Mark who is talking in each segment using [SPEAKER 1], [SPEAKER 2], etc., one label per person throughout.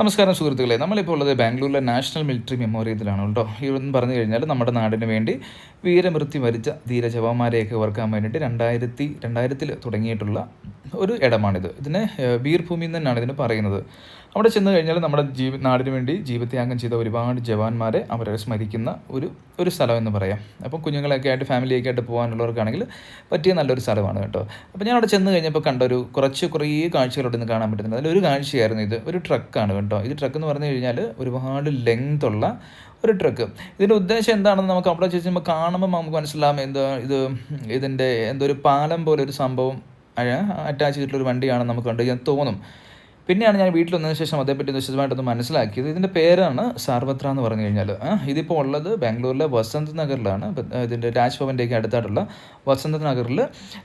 [SPEAKER 1] നമസ്കാരം സുഹൃത്തുക്കളെ. നമ്മളിപ്പോൾ ഉള്ളത് ബാംഗ്ലൂരിലെ നാഷണൽ മിലിറ്ററി മെമ്മോറിയത്തിലാണ് കേട്ടോ. ഇവിടുന്ന് പറഞ്ഞു കഴിഞ്ഞാൽ നമ്മുടെ നാടിന് വേണ്ടി വീരമൃത്യു മരിച്ച ധീര ജവാന്മാരെയൊക്കെ ഓർക്കാൻ വേണ്ടിയിട്ട് രണ്ടായിരത്തി രണ്ടായിരത്തിൽ തുടങ്ങിയിട്ടുള്ള ഒരു ഇടമാണിത്. ഇതിന് വീർഭൂമി എന്ന് തന്നെയാണ് ഇതിന് പറയുന്നത്. അവിടെ ചെന്ന് കഴിഞ്ഞാൽ നമ്മുടെ ജീവ നാടിന് വേണ്ടി ജീവത്യാഗം ചെയ്ത ഒരുപാട് ജവാന്മാരെ അവരെ സ്മരിക്കുന്ന ഒരു ഒരു സ്ഥലം എന്ന് പറയാം. അപ്പം കുഞ്ഞുങ്ങളൊക്കെ ആയിട്ട് ഫാമിലിയൊക്കെ ആയിട്ട് പോകാനുള്ളവർക്കാണെങ്കിൽ പറ്റിയ നല്ലൊരു സ്ഥലമാണ് കേട്ടോ. അപ്പോൾ ഞാൻ അവിടെ ചെന്ന് കഴിഞ്ഞപ്പോൾ കണ്ട ഒരു കുറച്ച് കുറേ കാഴ്ചകളോട് ഇന്ന് കാണാൻ പറ്റുന്നത് അതിലൊരു കാഴ്ചയായിരുന്നു ഇത്. ഒരു ട്രക്കാണ് കേട്ടോ. ഇത് ട്രക്ക് എന്ന് പറഞ്ഞു കഴിഞ്ഞാൽ ഒരുപാട് ലെങ്ത് ഉള്ള ഒരു ട്രക്ക്. ഇതിന്റെ ഉദ്ദേശം എന്താണെന്ന് നമുക്ക് അവിടെ ചോദിച്ചുമ്പോൾ കാണുമ്പോൾ നമുക്ക് മനസ്സിലാവും. എന്താ ഇത് ഇതിന്റെ എന്തോ ഒരു പാലം പോലെ ഒരു സംഭവം അറ്റാച്ച് ചെയ്തിട്ടുള്ള ഒരു വണ്ടിയാണെന്ന് നമുക്ക് കണ്ടു. ഞാൻ തോന്നും പിന്നെയാണ് ഞാൻ വീട്ടിൽ വന്നതിന് ശേഷം അതേപ്പറ്റി വിശദമായിട്ടൊന്ന് മനസ്സിലാക്കിയത്. ഇതിന്റെ പേരാണ് സാർവത്ര എന്ന് പറഞ്ഞു കഴിഞ്ഞാൽ ഇതിപ്പോൾ ഉള്ളത് ബാംഗ്ലൂരിലെ വസന്ത് നഗറിലാണ്. ഇതിന്റെ രാജ്ഭവന്റെയൊക്കെ അടുത്തായിട്ടുള്ള വസന്ത് നഗറിൽ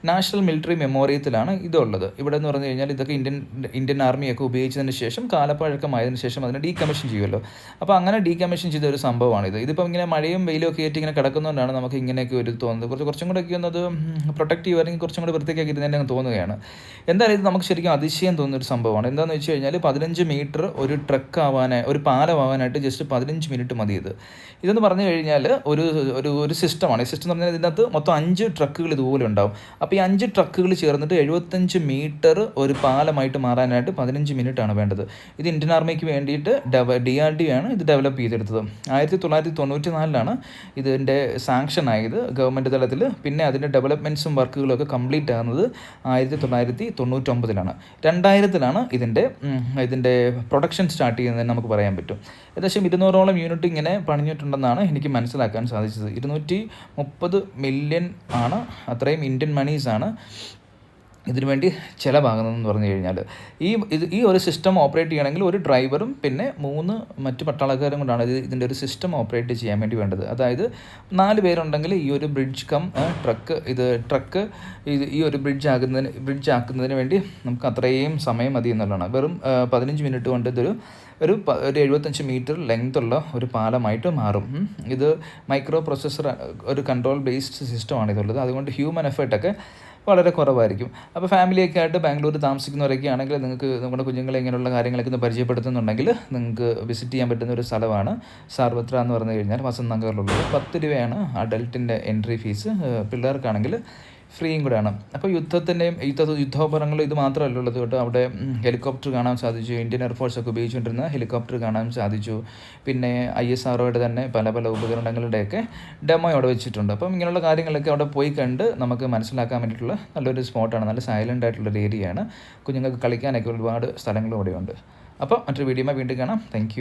[SPEAKER 1] നാഷണൽ മിലിറ്ററി മെമ്മോറിയത്തിലാണ് ഇതുള്ളത്. ഇവിടെ എന്ന് പറഞ്ഞു കഴിഞ്ഞാൽ ഇതൊക്കെ ഇന്ത്യൻ ഇന്ത്യൻ ആർമിയൊക്കെ ഉപയോഗിച്ചതിന് ശേഷം കാലപ്പഴക്കമായതിനു ശേഷം അതിനെ ഡീകമ്മീഷൻ ചെയ്യുമല്ലോ അപ്പോൾ അങ്ങനെ ഡീകമ്മീഷൻ ചെയ്ത ഒരു സംഭവമാണ് ഇത്. ഇതിപ്പം ഇങ്ങനെ മഴയും വെയിലും ഒക്കെ ആയിട്ട് ഇങ്ങനെ കിടക്കുന്നതുകൊണ്ടാണ് നമുക്ക് ഇങ്ങനെയൊക്കെ ഒരു തോന്നുന്നത്. കുറച്ച് കുറച്ചും കൂടെ ഒക്കെ ഒന്നത് പ്രൊട്ടക്റ്റീവ് അല്ലെങ്കിൽ കുറച്ചും കൂടെ വൃത്തിയൊക്കെ ഇരുന്നതിനെ തോന്നുകയാണ്. എന്തായാലും ഇത് നമുക്ക് ശരിക്കും അതിശയം തോന്നുന്ന ഒരു സംഭവമാണ്. എന്താണെന്ന് വെച്ച് കഴിഞ്ഞാൽ പതിനഞ്ച് മീറ്റർ ഒരു ട്രക്ക് ആവാനായി ഒരു പാലമാവാനായിട്ട് ജസ്റ്റ് പതിനഞ്ച് മിനിറ്റ് മതി ഇത്. ഇതെന്ന് പറഞ്ഞു കഴിഞ്ഞാൽ ഒരു ഒരു ഒരു സിസ്റ്റമാണ്. ഈ സിസ്റ്റം എന്ന് പറഞ്ഞാൽ ഇതിനകത്ത് മൊത്തം അഞ്ച് ട്രക്കുകൾ ഇതുപോലെ ഉണ്ടാവും. അപ്പോൾ ഈ അഞ്ച് ട്രക്കുകൾ ചേർന്നിട്ട് എഴുപത്തഞ്ച് മീറ്റർ ഒരു പാലമായിട്ട് മാറാനായിട്ട് പതിനഞ്ച് ആണ് വേണ്ടത്. ഇത് ഇന്ത്യൻ ആർമിക്ക് വേണ്ടിയിട്ട് ഡെവ ഡി ആർ ഡി ആണ് ഇത് ഡെവലപ്പ് ചെയ്തെടുത്തത്. ആയിരത്തി തൊള്ളായിരത്തി തൊണ്ണൂറ്റി നാലിലാണ് ഇതിന്റെ സാങ്ഷൻ ആയത് ഗവൺമെന്റ് തലത്തിൽ പിന്നെ അതിന്റെ ഡെവലപ്മെന്റ്സും വർക്കുകളൊക്കെ കംപ്ലീറ്റ് ആകുന്നത് ആയിരത്തി തൊള്ളായിരത്തി തൊണ്ണൂറ്റൊമ്പതിലാണ് രണ്ടായിരത്തിലാണ് ഇതിന്റെ ഇതിന്റെ പ്രൊഡക്ഷൻ സ്റ്റാർട്ട് ചെയ്യുന്നതെന്ന് നമുക്ക് പറയാൻ പറ്റും. ഏകദേശം ഇരുന്നൂറോളം യൂണിറ്റ് ഇങ്ങനെ പണിഞ്ഞിട്ടുണ്ടെന്നാണ് എനിക്ക് മനസ്സിലാക്കാൻ സാധിച്ചത്. ഇരുന്നൂറ്റി മുപ്പത് മില്യൺ ആണ്. അത്രയും ഇന്ത്യൻ മണീസാണ് ഇതിനു വേണ്ടി ചിലവാകുന്നതെന്ന് പറഞ്ഞു കഴിഞ്ഞാൽ ഈ ഇത് ഈ ഒരു സിസ്റ്റം ഓപ്പറേറ്റ് ചെയ്യണമെങ്കിൽ ഒരു ഡ്രൈവറും പിന്നെ മൂന്ന് മറ്റ് പട്ടാളക്കാരും കൊണ്ടാണ് ഇത് ഇതിന്റെ ഒരു സിസ്റ്റം ഓപ്പറേറ്റ് ചെയ്യാൻ വേണ്ടി വേണ്ടത്. അതായത് നാല് പേരുണ്ടെങ്കിൽ ഈ ഒരു ബ്രിഡ്ജ് കം ട്രക്ക് ഇത് ട്രക്ക് ഇത് ഈ ഒരു ബ്രിഡ്ജ് ആകുന്നതിന് ബ്രിഡ്ജ് ആക്കുന്നതിന് വേണ്ടി നമുക്ക് അത്രയും സമയം മതി എന്നുള്ളതാണ്. വെറും പതിനഞ്ച് മിനിറ്റ് കൊണ്ട് ഇതൊരു ഒരു ഒരു എഴുപത്തഞ്ച് മീറ്റർ ലെങ്ത് ഉള്ള ഒരു പാലമായിട്ട് മാറും. ഇത് മൈക്രോ പ്രൊസസ്സർ ഒരു കൺട്രോൾ ബേസ്ഡ് സിസ്റ്റമാണ് ഇതുള്ളത്. അതുകൊണ്ട് ഹ്യൂമൻ എഫേർട്ടൊക്കെ വളരെ കുറവായിരിക്കും. അപ്പോൾ ഫാമിലിയൊക്കെ ആയിട്ട് ബാംഗ്ലൂർ താമസിക്കുന്നവരൊക്കെ ആണെങ്കിൽ നിങ്ങൾക്ക് നമ്മുടെ കുഞ്ഞുങ്ങളെ ഇങ്ങനെയുള്ള കാര്യങ്ങളൊക്കെ ഒന്ന് പരിചയപ്പെടുത്തുന്നുണ്ടെങ്കിൽ നിങ്ങൾക്ക് വിസിറ്റ് ചെയ്യാൻ പറ്റുന്ന ഒരു സ്ഥലമാണ് സാർവത്ര എന്ന് പറഞ്ഞു കഴിഞ്ഞാൽ വസന്ത് നഗറിലുള്ളത്. പത്ത് രൂപയാണ് അഡൽട്ടിന്റെ എൻട്രി ഫീസ് പിള്ളേർക്കാണെങ്കിൽ ഫ്രീയും കൂടെയാണ്. അപ്പോൾ യുദ്ധത്തിന്റെയും യുദ്ധ യുദ്ധോപകരണങ്ങൾ ഇത് മാത്രമല്ല ഉള്ളത് കേട്ടോ. അവിടെ ഹെലികോപ്റ്റർ കാണാൻ സാധിച്ചു. ഇന്ത്യൻ എയർഫോഴ്സ് ഒക്കെ ഉപയോഗിച്ചുകൊണ്ടിരുന്ന ഹെലികോപ്റ്റർ കാണാൻ സാധിച്ചു. പിന്നെ ഐ എസ് ആർഒയുടെ തന്നെ പല പല ഉപകരണങ്ങളുടെയൊക്കെ ഡെമോ അവിടെ വെച്ചിട്ടുണ്ട്. അപ്പം ഇങ്ങനെയുള്ള കാര്യങ്ങളൊക്കെ അവിടെ പോയി കണ്ട് നമുക്ക് മനസ്സിലാക്കാൻ വേണ്ടിയിട്ടുള്ള നല്ലൊരു സ്പോട്ടാണ്. നല്ല സൈലന്റ് ആയിട്ടുള്ളൊരു ഏരിയയാണ്. കുഞ്ഞുങ്ങൾക്ക് കളിക്കാനൊക്കെ ഒരുപാട് സ്ഥലങ്ങളും ഇവിടെയുണ്ട് അപ്പോൾ മറ്റൊരു വീഡിയോ വീണ്ടും കാണാം. താങ്ക്